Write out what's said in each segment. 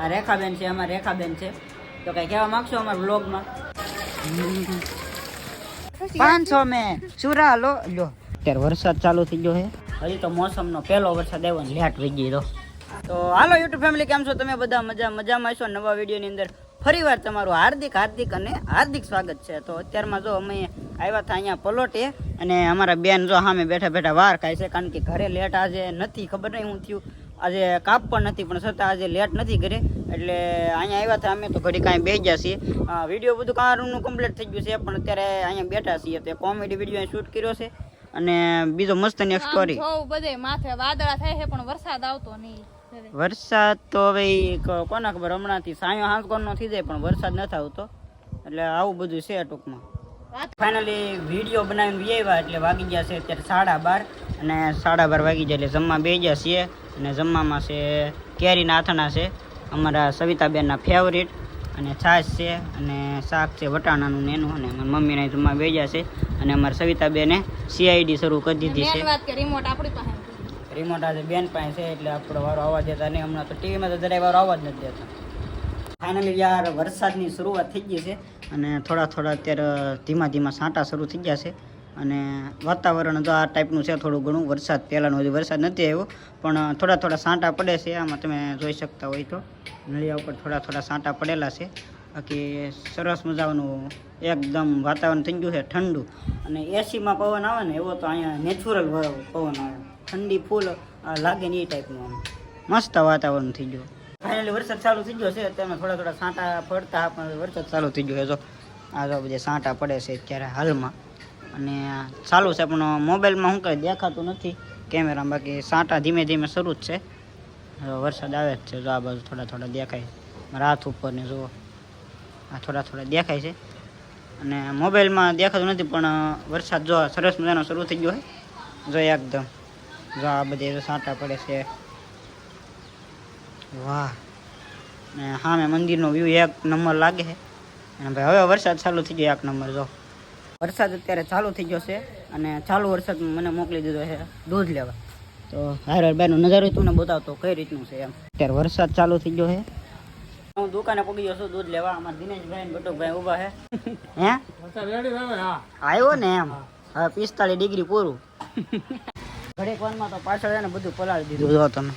આ રેખાબેન છે અમારા રેખાબેન છે. તો કઈ કહેવા માંગશો અમારા બ્લોગમાં પાંચસો મેં. ચુરા લો લો અત્યારે વરસાદ ચાલુ થઈ ગયો છે. હજી તો મોસમનો પહેલો વરસાદ આવ્યો ને લેટ વહી ગયો તો હાલો યુટ્યુબ ફેમિલી, કેમ છો? તમે બધા મજા, મજામાં છો નવા વિડીયોની અંદર ફરીવાર તમારું હાર્દિક હાર્દિક અને હાર્દિક સ્વાગત છે. તો અત્યારમાં જો અમે આવ્યા હતા અહીંયા પલોટે અને અમારા બેન જો સામે બેઠા બેઠા વાર ખાય છે, કારણ કે ઘરે લેટ આજે નથી, ખબર નહીં હું થયું. આજે કાપ પણ નથી પણ છતાં આજે લેટ નથી ઘરે. એટલે અહીંયા આવ્યા હતા અમે તો ઘડી કાંઈ બે ગયા છીએ વીડિયો બધું કારનું કમ્પ્લીટ થઈ ગયું છે પણ અત્યારે અહીંયા બેઠા છીએ. તો કોમેડી વીડિયો શૂટ કર્યો છે અને બીજો મસ્તની સ્ટોરી બધે માથે વાદળા થાય છે પણ વરસાદ આવતો નહીં. વરસાદ તો હવે કોના ખબર હમણાંથી સાયો હાંસકોનો થઈ જાય પણ વરસાદ નથી આવતો. એટલે આવું બધું છે ટૂંકમાં. ફાઇનલી વીડિયો બનાવીને બી આવ્યા એટલે વાગી ગયા છે અત્યારે સાડા બાર અને સાડા બાર વાગી ગયા એટલે જમવા બે ગયા છીએ. અને જમવામાં છે કેરીના આથણા છે. અમારા સવિતાબેનના ફેવરિટ અને છાશ છે અને શાક છે વટાણાનું ને એનું. અને મારી મમ્મીને જમવા બે છે. અને અમારા સવિતાબેને સીઆઈડી શરૂ કરી દીધી છે. રિમોટ આપણી પાસે. રિમોટ આજે બેન પાસે છે એટલે આપણો વારો અવાજ દેતા નહીં. હમણાં તો ટીવીમાં તો જરાય વારો અવાજ નથી દેતા. ફાઇનલી યાર વરસાદની શરૂઆત થઈ ગઈ છે. અને થોડા થોડા અત્યારે ધીમા ધીમા છાંટા શરૂ થઈ ગયા છે. અને વાતાવરણ તો આ ટાઈપનું છે, થોડું ઘણું. વરસાદ પહેલાંનો હજી વરસાદ નથી આવ્યો, પણ થોડા થોડા સાંટા પડે છે, આમાં તમે જોઈ શકતા હોય તો. નળિયા ઉપર થોડા થોડા સાંટા પડેલા છે. બાકી સરસ મજાનું એકદમ વાતાવરણ થઈ ગયું છે, ઠંડુ. અને એસીમાં પવન આવે ને, એવો તો અહીંયા નેચરલ પવન આવે. ઠંડી ફૂલ લાગે ને એ ટાઈપનું આમ. મસ્ત વાતાવરણ થઈ ગયું. ફાઇનલી વરસાદ ચાલુ થઈ ગયો છે અત્યારમાં થોડા થોડા સાંટા પડતા, પણ વરસાદ ચાલુ થઈ ગયો છે આ જો બધા સાંટા પડે છે અત્યારે હાલમાં. અને ચાલુ છે, પણ મોબાઈલમાં શું કંઈ દેખાતું નથી. કેમેરામાં બાકી સાંટા ધીમે ધીમે શરૂ જ છે. વરસાદ આવે જ છે, જો આ બાજુ થોડા થોડા દેખાય. મારા હાથ ઉપર ને જુઓ આ થોડા થોડા દેખાય છે. અને મોબાઈલમાં દેખાતું નથી, પણ વરસાદ જો સરસ મજાનો શરૂ થઈ ગયો હોય, જો એકદમ. જો આ બધે છાંટા પડે છે. વાહ. ને સામે મંદિરનો વ્યૂ એક નંબર લાગે છે. અને ભાઈ, હવે વરસાદ ચાલુ થઈ ગયો એક નંબર, જો. વરસાદ અત્યારે ચાલુ થઈ ગયો છે અને ચાલુ વરસાદ મને મોકલી દીધો છે દૂધ લેવા. તો હાર બેનો નજારો તું ને બતાવતો કઈ રીતનું છે એમ. અત્યારે વરસાદ ચાલુ થઈ ગયો છે. હું દુકાને પગી ગયો છું દૂધ લેવા અમારા દિનેશભાઈ ને બટુકભાઈ ઊભા છે. હે? આવ્યો ને એમ? હવે પિસ્તાળીસ ડિગ્રી પૂરું. ઘડીક વારમાં તો પાછળ છે ને બધું પલાળી દીધું. જો તમે.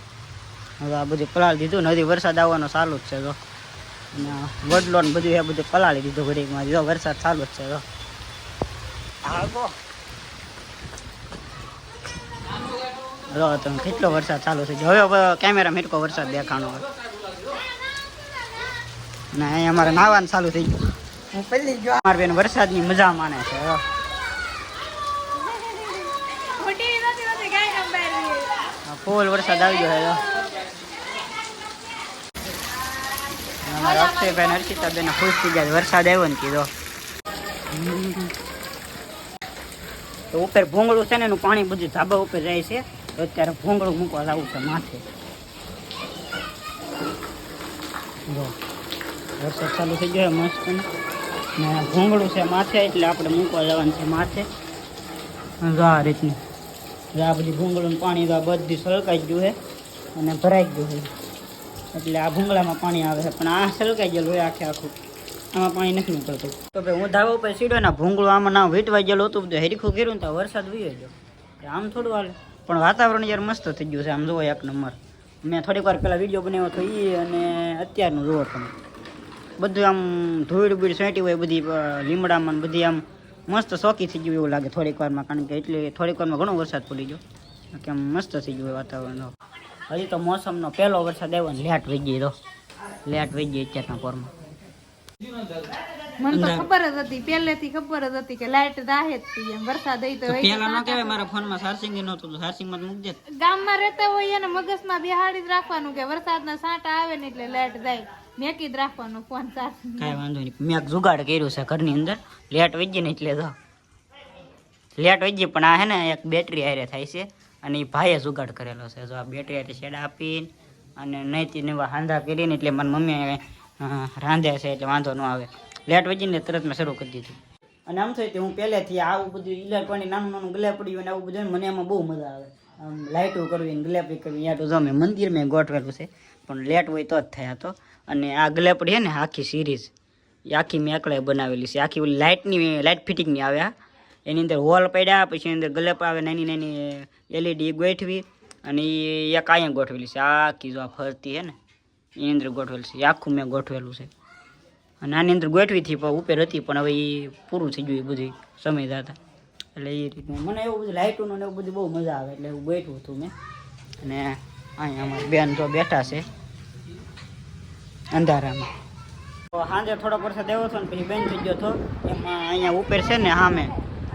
હવે આ બધું પલાળી દીધું ને હજી વરસાદ આવવાનો ચાલુ જ છે જો. વડલો ને બધું એ બધું પલાળી દીધું ઘડીકમાં. જો વરસાદ ચાલુ જ છે જો. જો તમે કેટલો વરસાદ ચાલુ છે હવે હવે કેમેરા મેટકો વરસાદ દેખાણો હોય. ને અહીંયા અમારે નાવાનું ચાલુ થઈ ગયું. હું પહેલી ગયો અમારે બેન વરસાદની મજા માણે છે ફૂલ વરસાદ આવી ગયો છે અમારા અક્ષયભાઈ હર્ષિતાબેન ખુશ થઈ ગયા વરસાદ આવ્યો ને કીધો. તો ઉપર ભૂંગળું છે ને, એનું પાણી બધું ધાબા ઉપર જાય છે. તો અત્યારે ભૂંગળું મૂકવા લાવું છે માથે. વરસાદ ચાલુ થઈ ગયો મસ્ત. ને ભૂંગળું છે માથે, એટલે આપણે મૂકવા જવાનું છે માથે. જો આ રીતનું. આ બધી ભૂંગળું પાણી તો આ બધી સળકાઈ ગયું છે અને ભરાઈ ગયું છે. એટલે આ ભૂંગળામાં પાણી આવે છે. પણ આ સળકાઈ ગયેલું હોય આખે આખું. આમાં પાણી નથી નીકળતું. તો ભાઈ હું ધાબા ઉપર સીડ્યો ને ભૂંગળું આમાં ના વીટવાઈ ગયેલું હતું, બધું હેરીખું કર્યું તો વરસાદ વયો ગયો. આમ થોડું હાલે. પણ વાતાવરણ યાર મસ્ત થઈ ગયું છે, આમ જુઓ એક નંબર. મેં થોડીક વાર પહેલાં વીડિયો બનાવ્યો હતો એ અને અત્યારનું જુઓ તમે. બધું આમ ધૂળ બીડ છાંટી હોય, બધી લીમડામાં બધી આમ મસ્ત શોખી થઈ ગયું એવું લાગે થોડીક વારમાં, કારણ કે એટલે થોડીક વારમાં ઘણો વરસાદ પડી ગયો. કે આમ મસ્ત થઈ ગયું વાતાવરણ. હજી તો મોસમનો પહેલો વરસાદ આવ્યો ને લેટ વહી તો. લેટ વહી ગઈ અત્યારના પોરમાં. મને તો ખબર જ હતી પહેલેથી ખબર જ હતી કે લાઈટ દાહે જ એમ વરસાદ આવી તો પેલા ન કહેવાય મારા ફોનમાં ચાર્જિંગ નહોતું તો મૂકી દે ગામમાં રહેતા હોય એને મગજમાં બેહાડી જ રાખવાનું કે વરસાદના સાંટા આવે ને એટલે લાઈટ જાય. મેકી જ રાખવાનું ફોન સાર્સિંગ કાંઈ વાંધો નહીં. મેં જુગાડ કર્યું છે ઘરની અંદર. લેટ વહી ને એટલે તો લેટ વહી પણ આ હે ને એક બેટરી આરે થાય છે. અને એ ભાઈએ જુગાડ કરેલો છે. જો આ બેટરી આરે શેડ આપીને અને નહીંથી નવા હાંધા કરીને એટલે મારી મમ્મીએ અ, રાંધ્યા છે એટલે વાંધો ન આવે. લેટ વજીને તરત મેં શરૂ કરી દીધું. અને આમ થયું કે હું પહેલેથી આવું બધું ઇલેક્ટ્રોનિક નાનું નાનું ગ્લેપ પડ્યું અને આવું બધું મને એમાં બહુ મજા આવે. આમ લાઇટો કરવી ગ્લેપી કરવી યા તો જો મેં મંદિર મેં ગોઠવેલું છે પણ લેટ હોય તો જ થયા તો. અને આ ગલેપડી છે ને આખી સિરીઝ એ આખી મેં એકલાએ બનાવેલી છે. આખી લાઇટની લાઇટ ફિટિંગની આવે એની અંદર હોલ પડ્યા પછી એની અંદર ગલેપ આવે નાની નાની એલઈડી ગોઠવી અને એ એક અહીંયા ગોઠવેલી છે. આખી જો આ ફરતી છે ને. એની અંદર ગોઠવેલ છે. આખું મેં ગોઠવેલું છે. અને આની અંદર ગોઠવી હતી, પણ ઉપર હતી, પણ હવે એ પૂરું થઈ ગયું, એ બધી સમય દાતા એટલે એ રીતનું. મને એવું બધું લાઇટોનું ને એવું બધું બહુ મજા આવે, એટલે એવું ગોઠવું હતું મેં. અને અહીંયા અમારી બેન તો બેઠા છે અંધારામાં. તો સાંજે થોડો વરસાદ આવ્યો હતો ને પછી બેન થઈ ગયો હતો. એમાં અહીંયા ઉપર છે ને સામે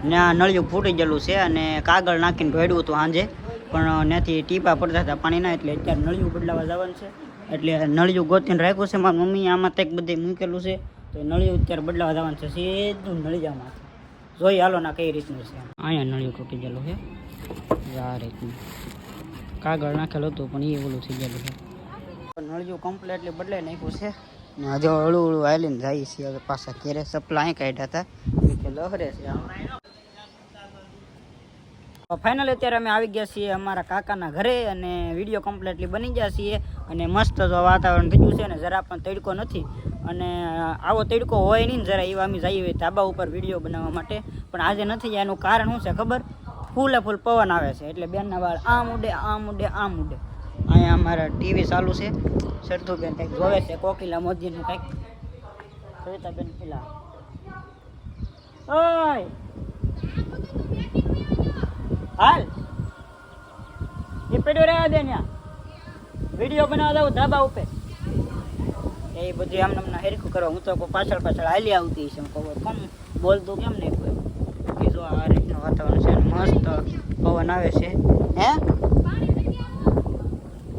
ત્યાં નળિયું ફૂટી ગયેલું છે અને કાગળ નાખીને ઢોળ્યું હતું સાંજે. પણ ત્યાંથી ટીપા પડતા હતા પાણીના, એટલે અત્યારે નળિયું બદલાવા જવાનું છે. એટલે નળિયું ગોતીને રાખ્યું છે. મારી મમ્મી આમાં કંઈક બધે મૂકેલું છે. તો નળિયું અત્યારે બદલાવા જવાનું છે. સીધું નળિયામાં જોઈ હાલો ના કઈ રીતનું છે. અહીંયા નળિયું તૂટી ગયેલું છે. આ રીતનું. કાગળ નાખેલું હતું, પણ એ ઓલું થઈ ગયેલું છે. નળિયું કમ્પ્લેટલી બદલાઈ નાખ્યું છે. ને હજુ હળું હળું આવીને જાય છે. હવે પાછા ઘેરે સપલા અહીં કાઢ્યા હતા. લહરે છે ફાઇનલ અત્યારે અમે આવી ગયા છીએ અમારા કાકાના ઘરે અને વીડિયો કમ્પ્લીટલી બની ગયા છીએ. અને મસ્ત જો વાતાવરણ થઈ ગયું છે ને, જરા પણ તડકો નથી. અને આવો તડકો હોય નહીં જરા એવા અમે જઈએ ધાબા ઉપર વીડિયો બનાવવા માટે. પણ આજે નથી એનું કારણ શું છે ખબર? ફૂલે ફૂલ પવન આવે છે. એટલે બેનના વાળ આમ ઉડે આમ ઉડે આમ ઉડે. અહીંયા અમારા ટીવી ચાલુ છે. સરથુબેન કંઈક જોવે છે, કોકિલા મોદીનું કંઈક. સવિતાબેન પેલા ઓય! હાલ. એ પેડો રહ્યા દે ત્યાં વીડિયો બનાવતા દઉં ધાબા ઉપર. એ બધું આમને અમને હેરખું કરવા. હું તો પાછળ પાછળ હાલી આવતી છે ખબર કોણ બોલતું કેમ નહીં કોઈ? કીધું આ રીતનું વાતાવરણ છે મસ્ત પવન આવે છે. હે?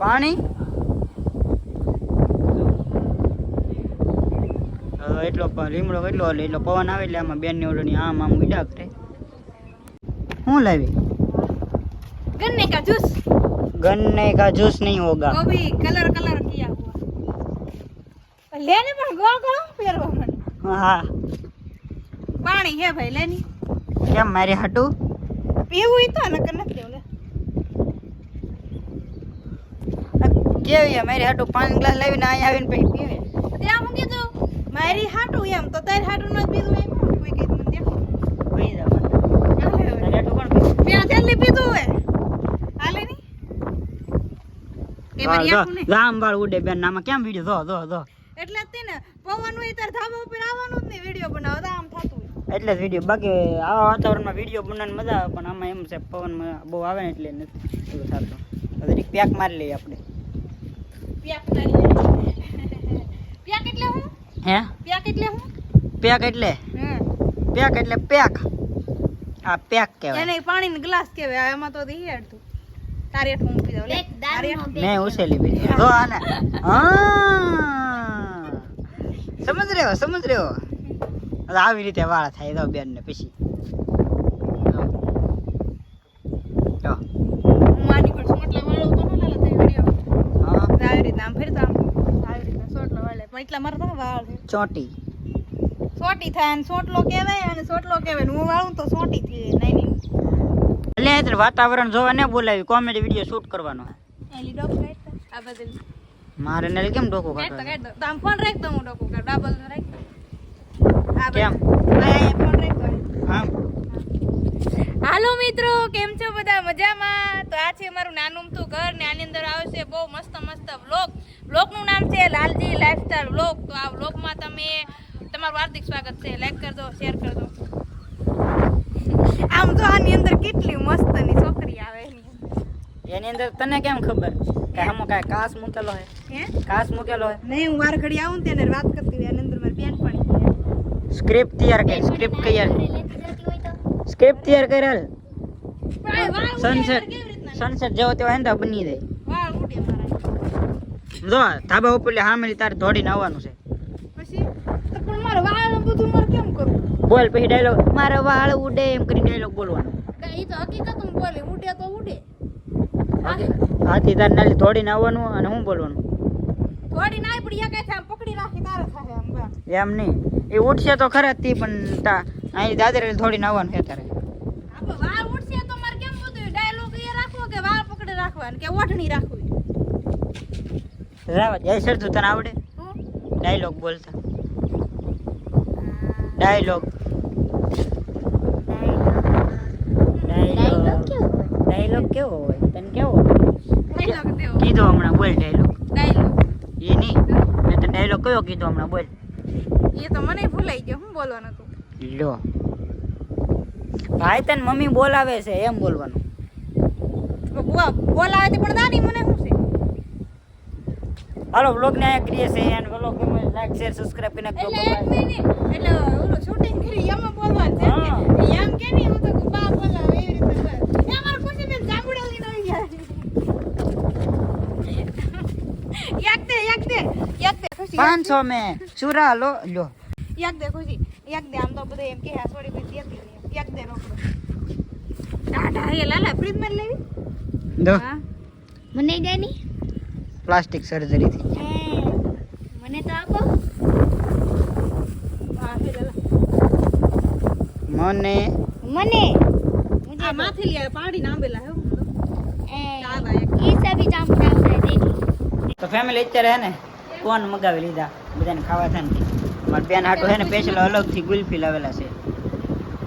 પાણી? એટલો લીમડો એટલો એટલો પવન આવે એટલે આમાં બેનની ઓલની આમ આમ ઉડા કરે. શું લાવી? ગન્ને કા જ્યુસ गन्ने का जूस नहीं होगा वो भी कलर कलर किया हुआ लेने પણ ગોળ ગોળ ફેરવા મને હા પાણી હે ભાઈ લેની કેમ મારી હાટું પીવું ઈ તો નકર નથી દેવું લે કેવી છે મારી હાટું પાંચ ગ્લાસ લાવીને અહીંયા આવીને પછી પીવે ત્યાં હું કીધું મારી હાટું એમ તો તારી હાટું નથી પીધું એ મારી જો, આંખું ને. જો, આમ વાળ ઉડે બેન નામાં કેમ વીડિયો જો જો જો. એટલે તે ને પવન હોય ત્યારે ધાબા ઉપર આવવાનું જ નહીં વીડિયો બનાવો આમ થતું એટલે જ વીડિયો બાકી આવા વાતાવરણમાં વીડિયો બનાવવાની મજા આવે પણ આમાં એમ છે પવન બહુ આવે ને એટલે નથી. એવું થતું. જરીક પેક મારી લઈએ આપણે. પ્યાક કરી પેક એટલે હું? હે? પેક એટલે હું? પેક એટલે? પેક એટલે પેક આ પેક કહેવાય. એને પાણીનો ગ્લાસ કહેવાય એમાં તો દી તારી હેઠું મૂકી દઉં લે. તારી મેં ઉછેલી બીજી. જો આને. હા. સમજ રહ્યો સમજ રહ્યો. આવી રીતે વાળા થાય તો બેન ને પછી ચોટી. થાય અને સોટલો કેવાય અને સોટલો કેવાય હું વાળું તો સોટી થઈ જાય નાની વાતાવરણ જોવા ને બોલાવી કોમેડી વીડિયો શૂટ કરવાનો આ મારે ને કેમ ડોકો કાઢો તો આમ ફોન રાખ દઉં હું ડોકો કાઢ ડાબલ રાખ દઉં કેમ? ફોન હાલો મિત્રો કેમ છો બધા? મજામાં? તો આ છે અમારું નાનું અમથું ઘર ને આની અંદર આવશે બહુ મસ્ત મસ્ત વ્લોગ વ્લોગનું નામ છે લાલજી લાઈફસ્ટાઈલ વ્લોગ તો આ વ્લોગમાં તમે તમારું હાર્દિક સ્વાગત છે. લાઈક કરી દો શેર કરી દો આમ તો આની અંદર કેટલી મસ્તની છોકરી આવે એની અંદર. એની અંદર તને કેમ ખબર? કે હમો કાંઈ કાસ મૂકેલો હે? કાસ મૂકેલો હે? નહીં હું વાર ઘડી આવું ને ત્યારે વાત કરતી હોય. એની અંદર મારી બેન પણ સ્ક્રિપ્ટ તૈયાર કરી સ્ક્રિપ્ટ તૈયાર સ્ક્રિપ્ટ તૈયાર કરેલ સનસેટ સનસેટ જેવો તેવો હેંદા બની જાય. જો ધાબા ઉપર લે હામેલી તારે દોડીને આવવાનું છે. પછી તો પણ મારે વાળ બધું મારે કેમ કરું બોલ પછી ડાયલોગ મારો વાળ ઉડે એમ કરી ડાયલોગ બોલવાનો. એ તો હકીકત બોલે ઉડે તો ઉડે. હાથી. તાર નાલી દોડીને આવવાનું અને હું બોલવાનું? થોડી નાય પડી એક આમ પકડી રાખી તારે થાય આમ એમ નહીં. એ ઉઠશે તો ખરા જ તી પણ તા અહીં દાદરે દોડીને આવવાનું છે તારે આપો વાળ ઉઠશે તો મારે કેમ બધું? ડાયલોગ એ રાખવો કે વાળ પકડી રાખવા કે ઓઢણી રાખવી? રાવત જય સર તું તને આવડે? હું? ડાયલોગ બોલતા. ડાયલોગ ડાયલોગ ડાયલોગ કેવો હોય તને કેવો ડાયલોગ દેવો કીધો હમણાં બોલ ડાયલોગ ડાયલોગ એ નહીં. મેં તો ડાયલોગ કયો કીધો હમણાં? બોલ. એ તો મને ભૂલાઈ ગયો. હું બોલવાનું હતું લો. ભાઈ તને મમ્મી બોલાવે છે એમ બોલવાનું. બોલાવે છે પણ દાદી મને શું છે? હાલો બ્લોગ ને આયા કરીએ છે બ્લોગ ગમે લાઈક શેર સબસ્ક્રાઇબ કરી નાખજો એટલે એક મિનિટ એટલે ઓલું શૂટિંગ કરી એમાં બોલવાનું છે. એમ કે નહીં હું તો બા બોલાવે. પાંચસો મેં ચૂરા લો લો યાક દે ખુશી યાક દે આમ તો બધા એમ કે હા સોરી પછી યાક દે યાક દે રોકડો ટાટા એ લાલા ફ્રીજ માં લેવી દો હા મને દેની પ્લાસ્ટિક સર્જરી થી મને તો આપો હા છે લાલા મને મને આ માથી લે પાડી નાંબેલા હે ચાલા એક ये सभी जामुन है देनी તો ફેમિલી અત્યારે હે ને કોણ મગાવી લીધા? બધાને ખાવા થાય ને મારા બેન હાટું હે ને પેશલ અલગથી ગુલ્ફી લાવેલા છે.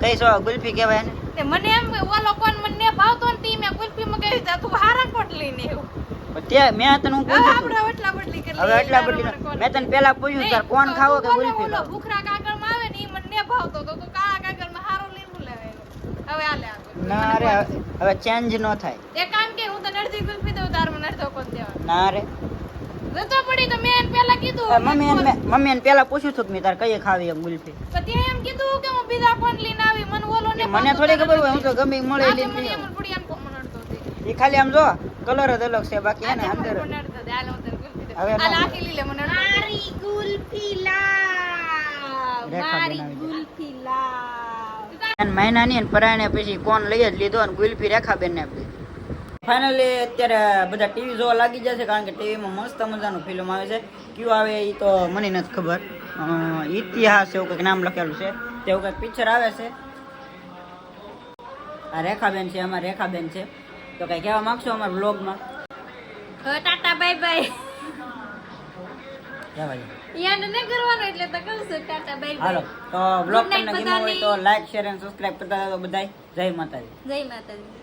કઈ સો ગુલ્ફી કહેવાય ને તે મને એમ ઓલો કોન મને ભાવતો ને તી મે કુલ્ફી મગાવી તા તું હારા કોટ લઈને આવ્યો તે મેં તને હું પૂછ્યું આપણે હતું. બદલી કરી હવે એટલા બદલી મેં તને પેલા પૂછ્યું તાર કોણ ખાવો કે ગુલ્ફી ઓલો ખાવો? ભૂખરા કાગળમાં આવે ને ઈ મને ન ભાવતો તો તું કાળા કાગળમાં હારો લઈને હું હવે આ લે ના રે હવે ચેન્જ ન થાય. એક કામ કે હું તને અડધી ગુલ્ફી દઉં તાર મને અડધો કોણ દેવા ના રે. રતો પડી તો મેં એને કીધું મમ્મી એને મમ્મી એને પેલા પૂછ્યું હતું કે મેં તાર કઈ ખાવી એમ ગુલ્ફી તો ત્યાં એમ કીધું કે હું બીજા કોણ લઈને આવી મને ઓલો ને મને થોડી ખબર હોય હું તો ગમે મળે લઈને મને એમ પડી આમ કોણ અડતો એ ખાલી આમ જો કલર જ અલગ છે બાકી એને અંદર. હવે ન હાલ લીલે મને મારી કુલ્ફી લાવ મારી બનાવી લાવ. મહિનાની પરાયણે પછી કોણ લઈ જ લીધો અને ગુલ્ફી રેખાબેન ને આપી. ફાઇનલી અત્યારે બધા ટીવી જોવા લાગી જશે કારણ કે ટીવીમાં મસ્ત મજાનું ફિલ્મ આવે છે. કયું આવે એ તો મને નથી ખબર. ઇતિહાસ એવું કંઈક નામ લખેલું છે. તેવું કંઈક પિક્ચર આવે છે. આ રેખાબેન છે અમારા રેખાબેન છે. તો કંઈ કહેવા માંગશો અમારા બ્લોગમાં ટાટા બાય બાય કરવાનું એટલે તો કહું છું ટાટા બાય હાલો તો બ્લોગ તમને ગમ્યો હોય તો. લાઈક શેર અને સબસ્ક્રાઇબ કરતા રહેજો બધાય. જય માતાજી. જય માતાજી.